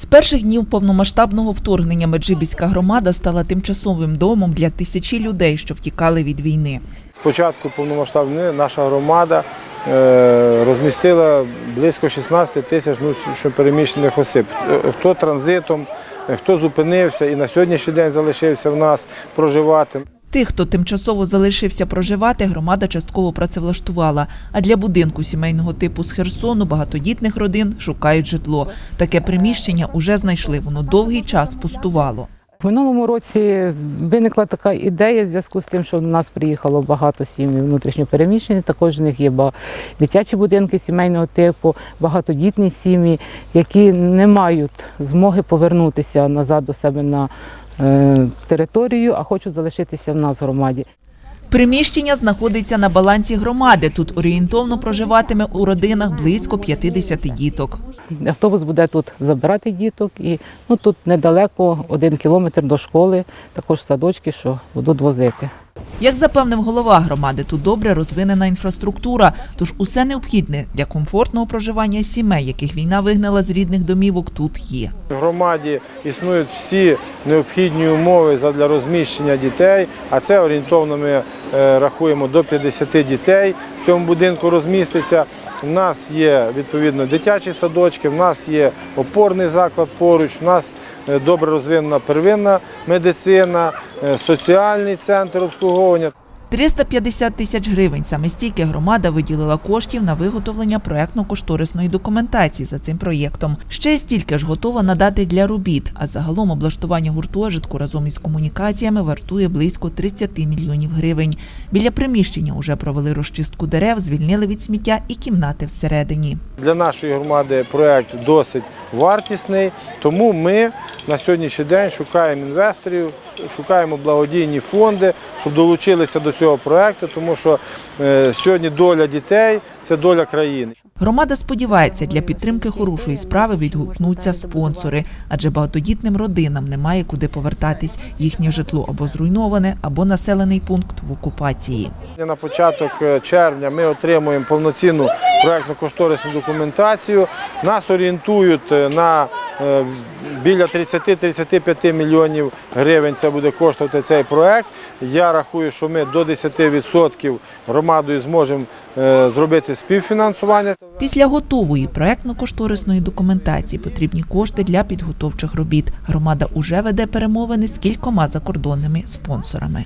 З перших днів повномасштабного вторгнення Меджибіська громада стала тимчасовим домом для тисячі людей, що втікали від війни. Спочатку повномасштабної наша громада е, розмістила близько 16 тисяч внутрішньопереміщених осіб. Е, Хто транзитом, е, хто зупинився і на сьогоднішній день залишився в нас проживати. Тих, хто тимчасово залишився проживати, громада частково працевлаштувала. А для будинку сімейного типу з Херсону багатодітних родин шукають житло. Таке приміщення уже знайшли. Воно довгий час пустувало. В минулому році виникла така ідея в зв'язку з тим, що до нас приїхало багато сімей внутрішньопереміщені. Також в них є дитячі будинки сімейного типу, багатодітні сім'ї, які не мають змоги повернутися назад до себе на територію, а хочуть залишитися в нас в громаді. Приміщення знаходиться на балансі громади. Тут орієнтовно проживатиме у родинах близько 50 діток. Автобус буде тут забирати діток, і ну тут недалеко, один кілометр до школи, також садочки, що будуть возити. Як запевнив голова громади, тут добре розвинена інфраструктура, тож усе необхідне для комфортного проживання сімей, яких війна вигнала з рідних домівок, тут є. В громаді існують всі необхідні умови для розміщення дітей, а це орієнтовно ми е, рахуємо до 50 дітей в цьому будинку розміститься. У нас є відповідно дитячі садочки, в нас є опорний заклад поруч, у нас е, добре розвинена первинна медицина, е, соціальний центр обслуговування. 350 тисяч гривень саме стільки громада виділила коштів на виготовлення проектно-кошторисної документації за цим проєктом. Ще стільки ж готова надати для робіт, а загалом облаштування гуртожитку разом із комунікаціями вартує близько 30 мільйонів гривень. Біля приміщення уже провели розчистку дерев, звільнили від сміття і кімнати всередині. Для нашої громади проект досить вартісний, тому ми на сьогоднішній день шукаємо інвесторів, шукаємо благодійні фонди, щоб долучилися до цього проекту, тому що е, сьогодні доля дітей це доля країни. Громада сподівається, для підтримки хорошої справи відгукнуться спонсори, адже багатодітним родинам немає куди повертатись. Їхнє житло або зруйноване, або населений пункт в окупації. На початок е, червня ми отримуємо повноцінну проектно-кошторисну документацію. Нас орієнтують е, на е, біля 30-35 мільйонів гривень. Це буде коштувати цей проект. Я рахую, що ми до 10% громадою зможемо е, зробити співфінансування. Після готової проектно-кошторисної документації потрібні кошти для підготовчих робіт. Громада уже веде перемовини з кількома закордонними спонсорами.